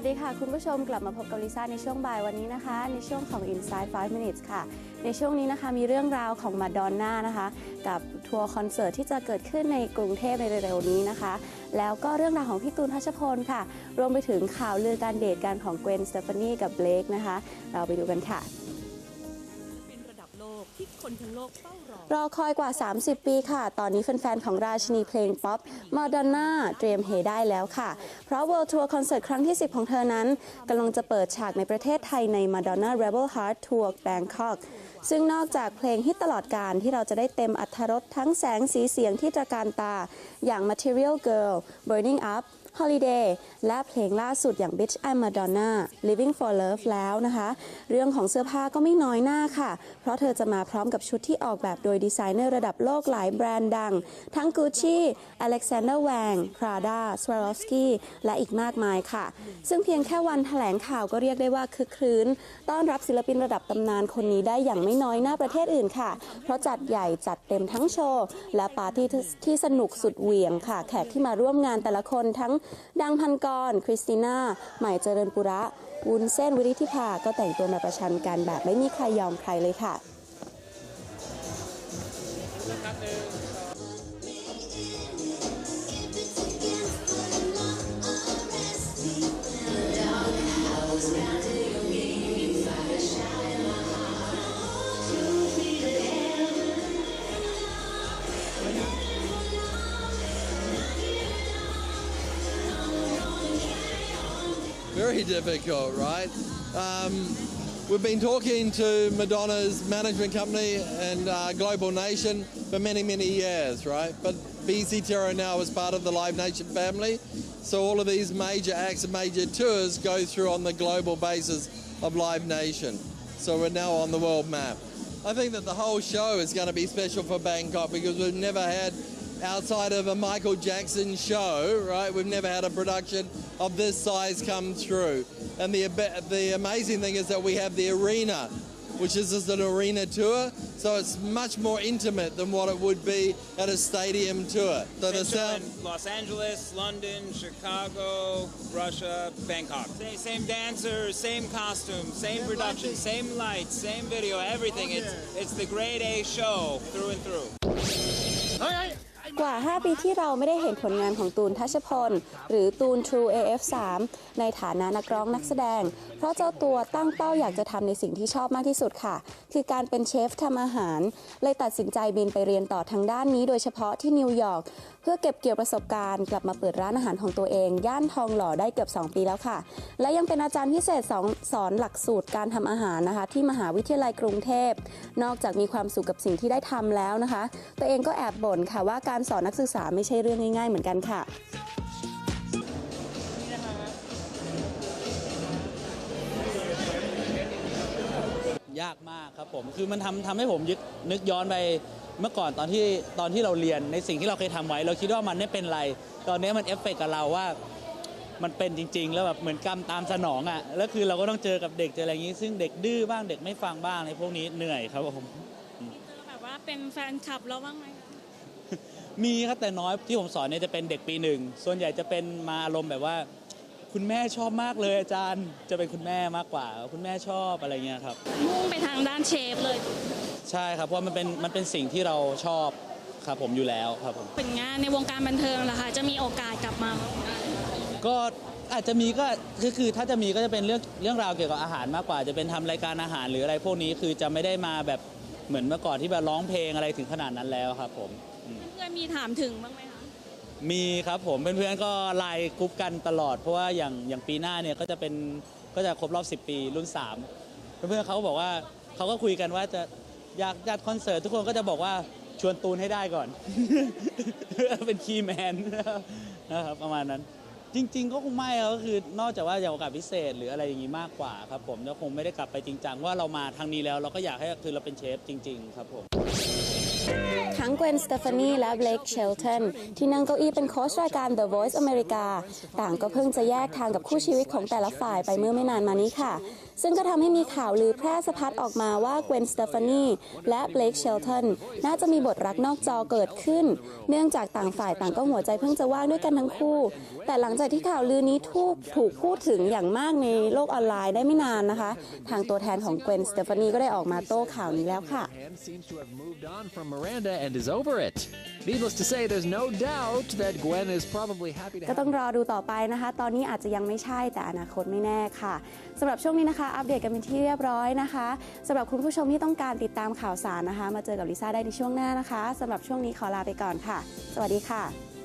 วัสดีค่ะ คุณผู้ชมกลับมาพบกับลิซ่าในช่วงบ่ายวันนี้นะคะ ในช่วงของ Inside 5 Minutes ค่ะ ในช่วงนี้นะคะมีเรื่องราวของมาดอนน่านะคะ กับทัวร์คอนเสิร์ตที่จะเกิดขึ้นในกรุงเทพในเร็วๆนี้นะคะ แล้วก็เรื่องราวของพี่ตูนทัชพลค่ะ รวมไปถึงข่าวลือการเดทกันของเกวนสเตฟานีกับเบลกนะคะ เราไปดูกันค่ะ คนทั้งโลกเฝ้ารอรอคอยกว่า 30 ปีค่ะ ตอนนี้แฟนๆ ของราชินีเพลงป๊อปมาดอนน่าเตรียมเฮได้แล้วค่ะ เพราะ World Tour คอนเสิร์ตครั้งที่ 10 ของเธอนั้นกำลังจะเปิดฉากในประเทศไทยใน Madonna Rebel Heart Tour Bangkok ซึ่งนอกจากเพลงฮิตตลอดการที่เราจะได้เต็มอัธรสทั้งแสงสีเสียงที่ตระการตา อย่าง Material Girl Burning Up Holiday และเพลงล่าสุดอย่าง Bitch I'm Madonna Living for Love แล้วนะคะ เรื่องของเสื้อผ้าก็ไม่น้อยหน้าค่ะ เพราะเธอจะมาพร้อมกับชุดที่ออกแบบโดยดีไซเนอร์ระดับโลกหลายแบรนด์ดัง ทั้ง Gucci Alexander Wang Prada Swarovski และอีกมากมายค่ะ ซึ่งเพียงแค่วันแถลงข่าวก็เรียกได้ว่าคึกครื้น ต้อนรับศิลปินระดับตำนานคนนี้ได้อย่างไม่น้อยหน้าประเทศอื่นค่ะ เพราะจัดใหญ่จัดเต็มทั้งโชว์ และปาร์ตี้ที่สนุกสุดเหวี่ยงค่ะ แขกที่มาร่วมงานแต่ละคนทั้งดังพันกร คริสติน่า ใหม่เจริญปุระ วุ้นเส้นวิริธิภา ก็แต่งตัวมาประชันกันแบบไม่มีใครยอมใครเลยค่ะ very difficult, right? Um, we've been talking to Madonna's management company and uh, Global Nation for many, many years, right? But BC Terra now is part of the Live Nation family, so all of these major acts and major tours go through on the global basis of Live Nation. So we're now on the world map. I think that the whole show is going to be special for Bangkok because we've never had outside of a Michael Jackson show, right? We've never had a production of this size come through. And the the amazing thing is that we have the arena, which is just an arena tour, so it's much more intimate than what it would be at a stadium tour. So the Central sound. Los Angeles, London, Chicago, Russia, Bangkok. Same, same dancers, same costumes, same production, same lights, same video, everything. Oh, it's it's the grade A show through and through. กว่า 5 ปีที่เราไม่ได้เห็นผลงานของตูนทัชพล หรือตูน True AF3 ในฐานะนักร้องนักแสดง เพราะเจ้าตัวตั้งเป้าอยากจะทำในสิ่งที่ชอบมากที่สุดค่ะ คือการเป็นเชฟทำอาหาร เลยตัดสินใจบินไปเรียนต่อทางด้านนี้โดยเฉพาะที่นิวยอร์กเพื่อเก็บเกี่ยวประสบการณ์ กลับมาเปิดร้านอาหารของตัวเอง ย่านทองหล่อได้เกือบ 2 ปีแล้วค่ะ และยังเป็นอาจารย์พิเศษสอนสอนหลักสูตรการทำอาหารนะคะ ที่มหาวิทยาลัยกรุงเทพ นอกจากมีความสุขกับสิ่งที่ได้ทำแล้วนะคะ ตัวเองก็แอบบ่นค่ะว่าการสอนนักศึกษาไม่ใช่เรื่องง่าย ๆ เหมือนกันค่ะยากมากครับผม คือมันทำทำให้ผมยึกนึกย้อนไปเมื่อก่อนตอนที่ตอนที่เราเรียนในสิ่งที่เราเคยทำไว้ เราคิดว่ามันไม่เป็นไร ตอนนี้มันเอฟเฟกต์กับเราว่า มันเป็นจริง ๆ แล้วแบบเหมือนกรรมตามสนองอะแล้วคือเราก็ต้องเจอกับเด็กเจออะไรอย่างนี้ ซึ่งเด็กดื้อบ้างเด็กไม่ฟังบ้างในพวกนี้เหนื่อยครับผมแบบว่าเป็นแฟนคลับเราบ้างไหมคะ มีครับแต่น้อยที่ผมสอนเนี่ยจะเป็นเด็กปีหนึ่งส่วนใหญ่จะเป็นมาอารมณ์แบบว่า คุณแม่ชอบมากเลยอาจารย์จะเป็นคุณแม่มากกว่า คุณแม่ชอบอะไรเงี้ยครับ มุ่งไปทางด้านเชฟเลย ใช่ครับเพราะมันเป็นมันเป็นสิ่งที่เราชอบครับผมอยู่แล้วครับผมเป็นงานในวงการบันเทิงล่ะคะจะมีโอกาสกลับมาไหมก็อาจจะมีก็คือคือถ้าจะมีก็จะเป็นเรื่องเรื่องราวเกี่ยวกับอาหารมากกว่า จะเป็นทำรายการอาหารหรืออะไรพวกนี้คือจะไม่ได้มาแบบเหมือนเมื่อก่อนที่แบบร้องเพลงอะไรถึงขนาดนั้นแล้วครับผมอืม เพื่อนๆมีถามถึงบ้างไหมคะมีครับผมเพื่อนๆก็ไลน์กรุ๊ปกันตลอด เพราะว่าอย่างอย่างปีหน้าเนี่ยก็จะเป็นก็จะครบรอบ 10 ปีรุ่น 3 เพื่อนๆเขาก็บอกว่าเขาก็คุยกันว่าจะอยากจัดคอนเสิร์ตทุกคนก็จะบอกว่าชวนตูนให้ได้ก่อน เป็นคีย์แมนนะครับประมาณนั้น จริง ๆ ก็คงไม่ครับก็คือนอกจากว่าอยากโอกาสพิเศษหรืออะไรอย่างนี้มากกว่าครับผมแล้วคงไม่ได้กลับไปจริงจังว่าเรามาทางนี้แล้วเราก็อยากให้คือเราเป็นเชฟจริง ๆ ครับผม ทั้งเกวนสเตฟานีและเบลกเชลตันที่นั่งเก้าอี้เป็นโค้ชรายการ The Voice America ต่างก็เพิ่งจะแยกทางกับคู่ชีวิตของแต่ละฝ่ายไปเมื่อไม่นานมานี้ค่ะ ซึ่งก็ทำให้มีข่าวลือแพร่สะพัดออกมาว่าเกวนสเตฟานีและเบลคเชลตันน่าจะมีบทรักนอกจอเกิดขึ้น เนื่องจากต่างฝ่ายต่างก็หัวใจเพิ่งจะว่างด้วยกันทั้งคู่ แต่หลังจากที่ข่าวลือนี้ถูกถูกพูดถึงอย่างมากในโลกออนไลน์ได้ไม่นานนะคะ ทางตัวแทนของเกวนสเตฟานีก็ได้ออกมาโต้ข่าวนี้แล้วค่ะ is over it. Needless to say, there's no doubt that Gwen is probably happy to ก็ have ต้องรอดูต่อไปนะคะ ตอนนี้อาจจะยังไม่ใช่แต่อนาคตไม่แน่ค่ะสำหรับช่วงนี้นะคะ อัปเดตกันเป็นที่เรียบร้อยนะคะสำหรับคุณผู้ชมที่ต้องการติดตามข่าวสารนะคะ มาเจอกับลิซ่าได้ในช่วงหน้านะคะสำหรับช่วงนี้ขอลาไปก่อนค่ะ สวัสดีค่ะ